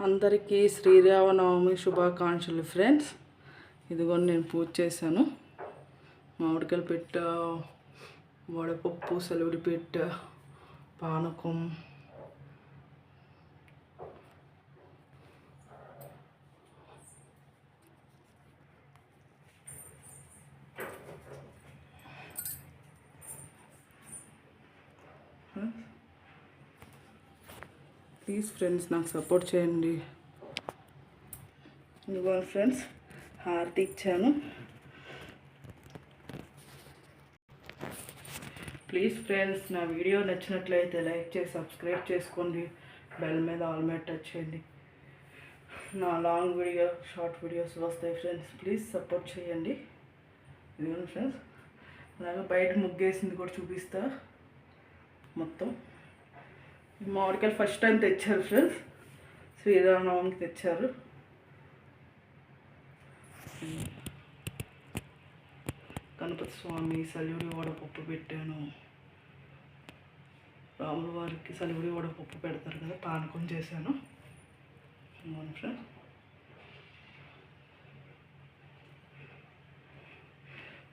అందరికీ శ్రీరామనవమి శుభాకాంక్షలు ఫ్రెండ్స్. ఇదిగో నేను పూజ చేశాను. మామిడికాయలు పెట్ట వడపప్పు సెలవుడి పెట్ట పానకం. Hmm? ప్లీజ్ ఫ్రెండ్స్ నాకు సపోర్ట్ చేయండి. ఇదిగోండి ఫ్రెండ్స్ హార్ట్ ఇచ్చాను. ప్లీజ్ ఫ్రెండ్స్ నా వీడియో నచ్చినట్లయితే లైక్ చేసి సబ్స్క్రైబ్ చేసుకోండి. బెల్ మీద ఆల్ మీద టచ్ చేయండి. నా లాంగ్ వీడియో షార్ట్ వీడియోస్ వస్తాయి ఫ్రెండ్స్ ప్లీజ్ సపోర్ట్ చేయండి. ఇదిగోండి ఫ్రెండ్స్ అలాగే బయట ముగ్గేసింది కూడా చూపిస్తా. మొత్తం. మామిడికాయలు ఫస్ట్ టైం తెచ్చారు ఫ్రెండ్స్ శ్రీరామనవమికి తెచ్చారు. గణపతి స్వామి సలివిడి వడపప్పు పెట్టాను. రాముల వారికి సలివిడి వడపప్పు పెడతారు కదా పానకం చేశాను. అవును ఫ్రెండ్స్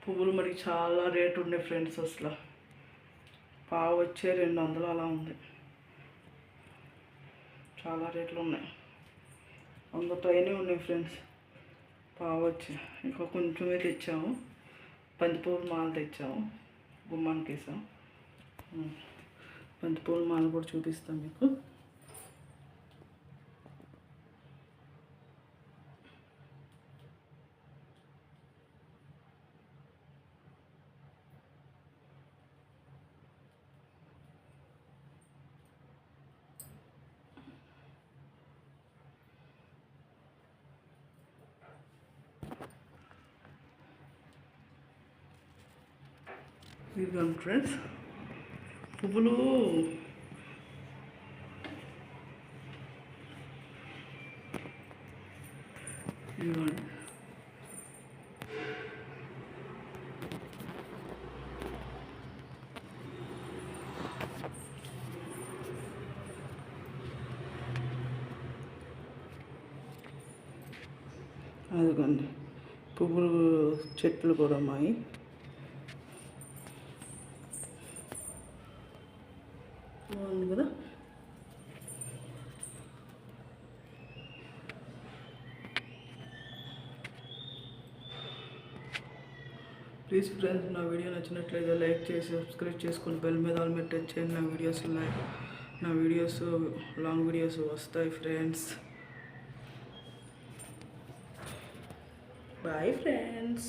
పువ్వులు మరి చాలా రేటు ఉండే ఫ్రెండ్స్ అసలు. పావు వచ్చే రెండు వందలు అలా ఉంది. చాలా రేట్లు ఉన్నాయి వంద పైనే ఉన్నాయి ఫ్రెండ్స్. పావచ్చు. వచ్చి ఇంకా కొంచెమే తెచ్చాము. బంతిపూల మాల తెచ్చాము. గుమ్మానికి వేసాం ఉమ్. బంతిపూల మాల కూడా చూపిస్తాం మీకు. ఇదిగోండి ఫ్రెండ్స్ పువ్వులు. ఇదిగోండి. అదిగోండి. పువ్వులు చెట్లు కూడా మాయి బాగుంది కదా? ప్లీజ్ ఫ్రెండ్స్ నా వీడియో నచ్చినట్లయితే లైక్ చేసి సబ్స్క్రైబ్ చేసుకొని బెల్ మీద ఆల్ మీద టచ్ చేయండి. నా వీడియోస్ లైక్ నా వీడియోస్ లాంగ్ వీడియోస్ వస్తాయి ఫ్రెండ్స్ బాయ్ ఫ్రెండ్స్